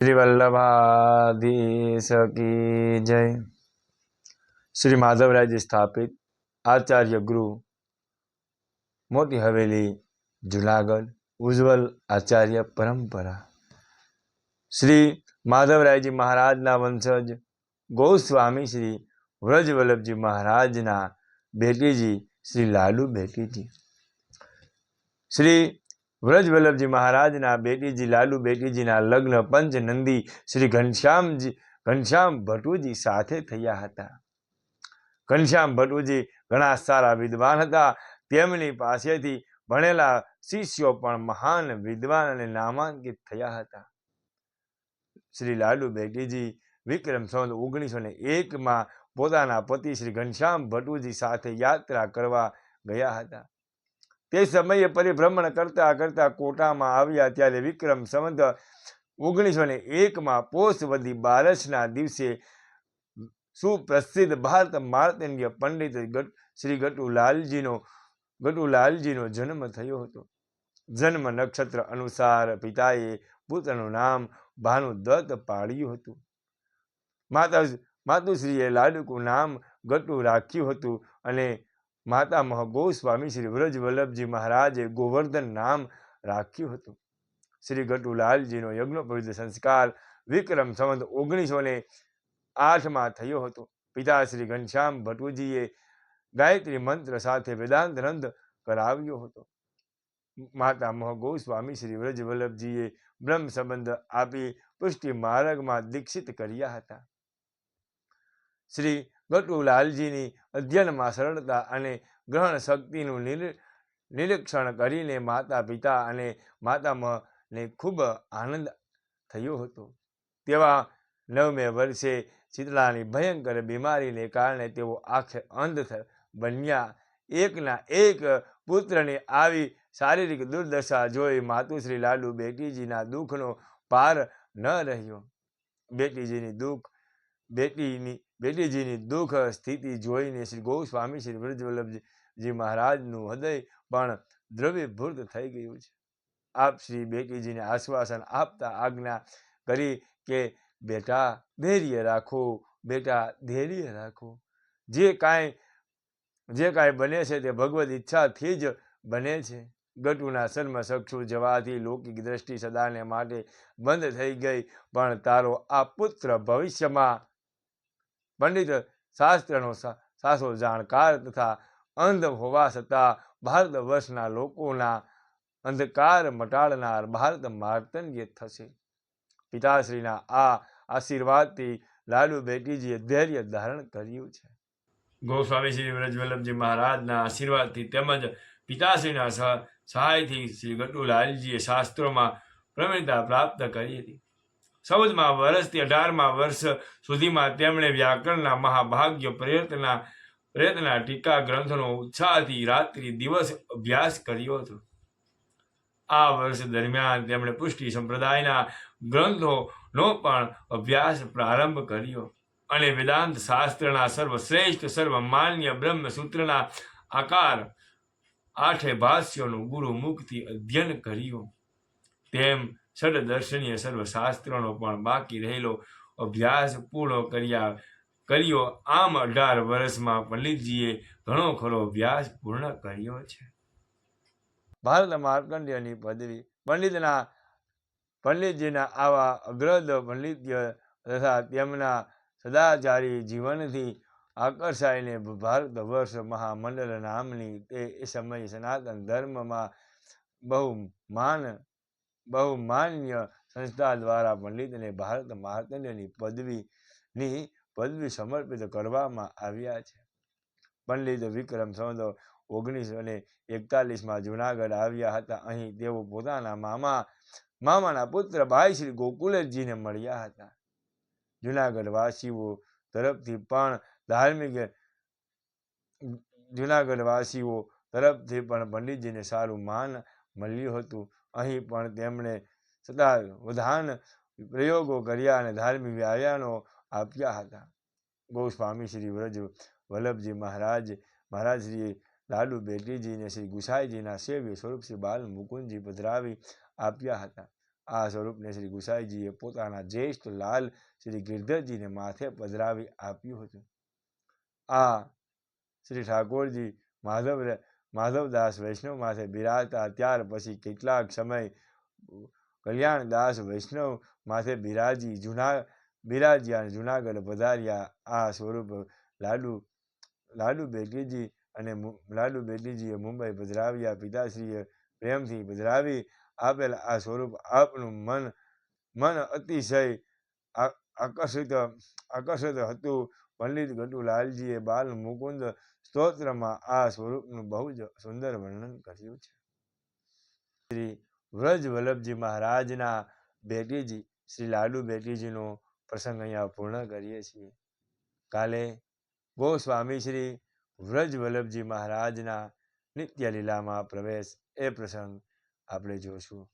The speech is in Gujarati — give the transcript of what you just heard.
શ્રી વલ્લભાધીશ જય શ્રી માધવરાયજી સ્થાપિત આચાર્ય ગુરુ મોટી હવેલી જુનાગઢ ઉજ્જવલ આચાર્ય પરંપરા શ્રી માધવરાયજી મહારાજના વંશજ ગૌસ્વામી શ્રી વ્રજવલ્લભજી મહારાજના બેટીજી શ્રી લાલુ બેટીજી શ્રી વ્રજવલ્લભજી મહારાજના બેટીજી લાલુ બેટીજીના લગ્ન પંચ નંદી શ્રી ઘનશ્યામજી, ઘનશ્યામ ભટુજી સાથે થયા હતા. ઘનશ્યામ ભટુજી ઘણા સારા વિદ્વાન હતા. તેમની પાસેથી ભણેલા શિષ્યો પણ મહાન વિદ્વાન અને નામાંકિત થયા હતા. શ્રી લાલુ બેટીજી વિક્રમ સંવત ઓગણીસો ને એકમાં પોતાના પતિ શ્રી ઘનશ્યામ ભટુજી સાથે યાત્રા કરવા ગયા હતા. તે સમયે પરિભ્રમણ કરતા કરતા કોટામાં આવ્યા ત્યારે વિક્રમ સંવંત ઓગણીસો ને એકમાં પોષવધી બારસના દિવસે સુપ્રસિદ્ધ ભારત માર્તંડ્ય પંડિત શ્રી ગટુલાલજીનો ગટુલાલજીનો જન્મ થયો હતો. જન્મ નક્ષત્ર અનુસાર પિતાએ પુત્રનું નામ ભાનુદત્ત પાડ્યું હતું. માતા, માતુશ્રીએ લાડુકું નામ ગટુ રાખ્યું હતું અને માતામહ ગોસ્વામી શ્રી વ્રજ વલ્લભજી મહારાજે ગોવર્ધન નામ રાખ્યું હતું. શ્રી ગટુલાલજીનો યજ્ઞોપવિત સંસ્કાર વિક્રમ સંવત ઓગણીસો ને આઠમાં થયો હતો. પિતા શ્રી ઘનશ્યામ ભટુજીએ ગાયત્રી મંત્ર સાથે વેદાંત રંધ કરાવ્યો હતો. માતા ગોસ્વામી શ્રી વ્રજ વલ્લભજીએ બ્રહ્મ સંબંધ આપી પુષ્ટિ માર્ગમાં દીક્ષિત કર્યા હતા. શ્રી ગટુલાલજીની અધ્યયનમાં સરળતા અને ગ્રહણ શક્તિનું નિર- નિરીક્ષણ કરીને માતા પિતા અને માતામહને ખૂબ આનંદ થયો હતો. તેવા નવમે વર્ષે શીતળાની ભયંકર બીમારીને કારણે તેઓ આખે અંધ બન્યા. એકના એક પુત્રની આવી શારીરિક દુર્દશા જોઈ માતુશ્રી લાડુ બેટીજીના દુઃખનો પાર ન રહ્યો. બેટીજીની દુઃખ બેટીની, બેટીજીની દુઃખ, સ્થિતિ જોઈને શ્રી ગોસ્વામી શ્રી વ્રજવલ્લભજી મહારાજનું હૃદય પણ દ્રવ્યભૂત થઈ ગયું છે. આપ શ્રી બેટીજીને આશ્વાસન આપતા આજ્ઞા કરી કે, બેટા, ધૈર્ય રાખો, બેટા, ધૈર્ય રાખો. જે કાંઈ જે કાંઈ બને છે તે ભગવદ ઈચ્છાથી જ બને છે. ગટુના સન્મ સક્ષુ જવાથી લૌકિક દ્રષ્ટિ સદાને માટે બંધ થઈ ગઈ, પણ તારો આ પુત્ર ભવિષ્યમાં પંડિત શાસ્ત્રનો સા- સાચો જાણકાર તથા અંધ હોવા છતાં ભારત વર્ષના લોકોના અંધકાર મટાડનાર ભારત માર્તંડ્ય થશે. પિતાશ્રીના આ આશીર્વાદથી લાલુ બેટીજીએ ધૈર્ય ધારણ કર્યું છે. ગોસ્વામી શ્રી વ્રજવલ્લભજી મહારાજના આશીર્વાદથી તેમજ પિતાશ્રીના સહ- સહાયથી શ્રી ગટુલાલજીએ શાસ્ત્રોમાં પ્રવીણતા પ્રાપ્ત કરી હતી. ચૌદમા વર્ષથી અઢારમા વર્ષ સુધીમાં તેમણે વ્યાકરણના મહાભાગ્ય પ્રયત્નના પ્રયત્નના ટીકા ગ્રંથનો ઉત્સાહથી રાત્રિ દિવસ અભ્યાસ કર્યો હતો. આ વર્ષ દરમિયાન તેમણે પુષ્ટિ સંપ્રદાયના ગ્રંથોનો પણ અભ્યાસ પ્રારંભ કર્યો અને વેદાંત શાસ્ત્રના સર્વશ્રેષ્ઠ, સર્વમાન્ય બ્રહ્મસૂત્રના આકાર આઠે ભાષ્યોનું ગુરુમુખથી અધ્યયન કર્યું. તેમ ષડદર્શનીય સર્વશાસ્ત્રોનો પણ બાકી રહેલો અભ્યાસ પૂર્ણ કર્યા, કર્યો. આમ અઢાર વર્ષમાં પંડિતજીએ ઘણો ખરો અભ્યાસ પૂર્ણ કર્યો છે. ભારત માર્કંડ્યની પદવી પંડિતના, પંડિતજીના આવા અગ્રદ પંડિત્ય તથા તેમના સદાચારી જીવનથી આકર્ષાઈને ભારત વર્ષ મહામંડળ નામની તે સમયે સનાતન ધર્મમાં બહુ માન બહુ માન્ય સંસ્થા દ્વારા પંડિતને ભારત માર્તંડ્યની પદવીની પદવી સમર્પિત કરવામાં આવ્યા છે. પંડિત વિક્રમ સંવત ઓગણીસો ને એકતાલીસમાં જુનાગઢ આવ્યા હતા. અહીં તેઓ પોતાના મામા, મામાના પુત્ર ભાઈ શ્રી ગોકુલજીને મળ્યા હતા. જુનાગઢ વાસીઓ તરફથી પણ ધાર્મિક જુનાગઢ વાસીઓ તરફથી પણ પંડિતજીને સારું માન મળ્યું હતું. અહીં પણ તેમણે સદા વધાન પ્રયોગો કર્યા અને ધાર્મિક વ્યાયાનો આપ્યા હતા. ગોસ્વામી શ્રી વ્રજ વલ્લભજી મહારાજ મહારાજશ્રીએ લાડુ બેટીજીને શ્રી ગુસાઈજીના સેવ્ય સ્વરૂપ શ્રી બાલ મુકુંદજી પધરાવી આપ્યા હતા. આ સ્વરૂપને શ્રી ગુસાઈજીએ પોતાના જ્યેષ્ઠ લાલ શ્રી ગિરધરજીને માથે પધરાવી આપ્યું હતું. આ શ્રી ઠાકોરજી માધવ માધવદાસ વૈષ્ણવ માથે બિરાજતા ત્યાર પછી કેટલાક સમય કલ્યાણદાસ વૈષ્ણવ માથે બિરાજી જુના, બિરાજ્યા અને જુનાગઢ પધાર્યા. આ સ્વરૂપ લાડુ લાડુ બેટલીજી અને લાડુ બેટલીજીએ મુંબઈ પધરાવ્યા. પિતાશ્રીએ પ્રેમથી પધરાવી આપેલ આ સ્વરૂપ આપનું મન મન અતિશય આકર્ષિત આકર્ષિત હતું. પંડિત ગટુલાલજીએ બાલ મુકુંદ સ્તોત્રમાં આ સ્વરૂપનું બહુ જ સુંદર વર્ણન કર્યું છે. શ્રી વ્રજ વલ્લભજી મહારાજના બેટીજી, શ્રી લાડુ બેટીજીનો પ્રસંગ અહીંયા પૂર્ણ કરીએ છીએ. કાલે ગોસ્વામી શ્રી વ્રજ વલ્લભજી મહારાજના નિત્યલીલામાં પ્રવેશ એ પ્રસંગ આપણે જોશું.